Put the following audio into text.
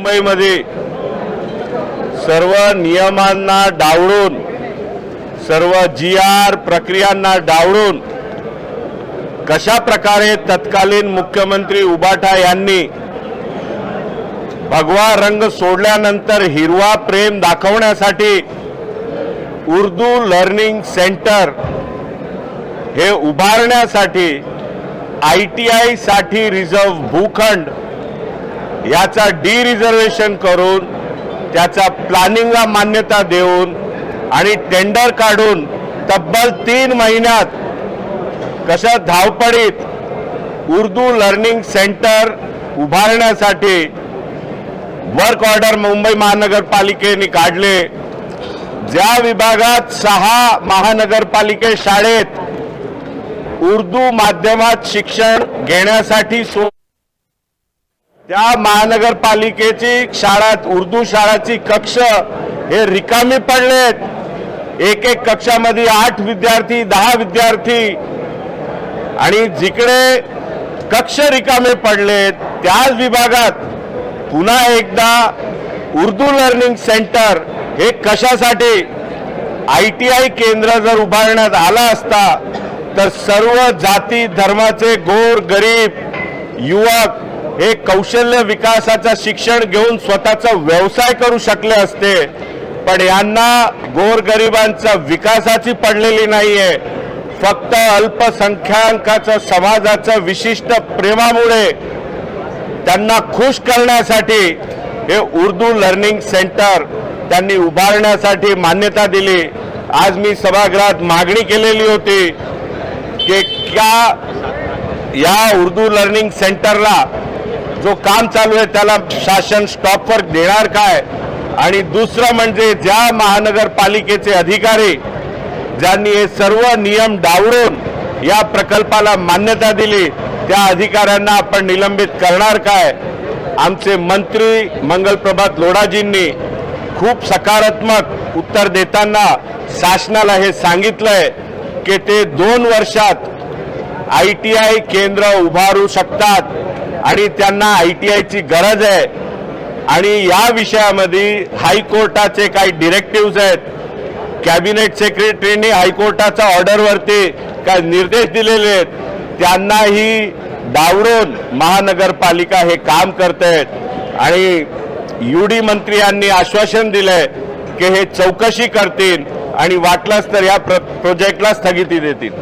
मुंबईमध्ये सर्व नियमांना डावळून सर्व जी आर प्रक्रियांना डावळून कशा प्रकारे तत्कालीन मुख्यमंत्री उबाटा यांनी भगवा रंग सोडल्यानंतर हिरवा प्रेम दाखवण्यासाठी उर्दू लर्निंग सेंटर हे उभारण्यासाठी आय टी आयसाठी रिझर्व्ह भूखंड याचा डी रिझर्वेशन करून त्याचा प्लॅनिंगला मान्यता देऊन आणि टेंडर काढून तब्बल तीन महिन्यात कशा धावपडीत उर्दू लर्निंग सेंटर उभारण्यासाठी वर्क ऑर्डर मुंबई महानगरपालिकेने काढले. ज्या विभागात सहा महानगरपालिके शाळेत उर्दू माध्यमात शिक्षण घेण्यासाठी सो त्या महानगरपालिकेची शाळा उर्दू शाळाची कक्ष हे रिकामी पडलेत. एक एक कक्षामध्ये आठ विद्यार्थी दहा विद्यार्थी. आणि जिकडे कक्ष रिकामे पडलेत त्याच विभागात पुन्हा एकदा उर्दू लर्निंग सेंटर हे कशासाठी? आय टी आय केंद्र जर उभारण्यात आला असता तर सर्व जाती धर्माचे गोर गरीब युवक हे कौशल्य विकासाचं शिक्षण घेऊन स्वतःचा व्यवसाय करू शकले असते पण यांना गोरगरिबांचा विकासाची पडलेली नाहीये. फक्त अल्पसंख्याकाचं समाजाचं विशिष्ट प्रेमामुळे त्यांना खुश करण्यासाठी हे उर्दू लर्निंग सेंटर त्यांनी उभारण्यासाठी मान्यता दिली. आज मी सभागृहात मागणी केलेली होती की क्या या उर्दू लर्निंग सेंटरला जो काम चालू आहे त्याला शासन स्टॉपवर देणार काय? आणि दुसरं म्हणजे ज्या महानगरपालिकेचे अधिकारी ज्यांनी हे सर्व नियम डावरून या प्रकल्पाला मान्यता दिली त्या अधिकाऱ्यांना आपण निलंबित करणार काय? आमचे मंत्री मंगलप्रभात लोढाजींनी खूप सकारात्मक उत्तर देताना शासनाला हे सांगितलंय की ते दोन वर्षात आय टी आय केंद्र उभारू शकतात. आणि त्यांना आय टी आयची गरज आहे. आणि या विषयामध्ये हायकोर्टाचे काही डिरेक्टिव्ज आहेत. कॅबिनेट सेक्रेटरीने हायकोर्टाच्या ऑर्डरवरती काय निर्देश दिलेले आहेत. त्यांनाही डावरून महानगरपालिका हे काम करतायत. आणि युडी मंत्री यांनी आश्वासन दिलंय की हे चौकशी करतील आणि वाटलंच तर या प्रोजेक्टला स्थगिती देतील.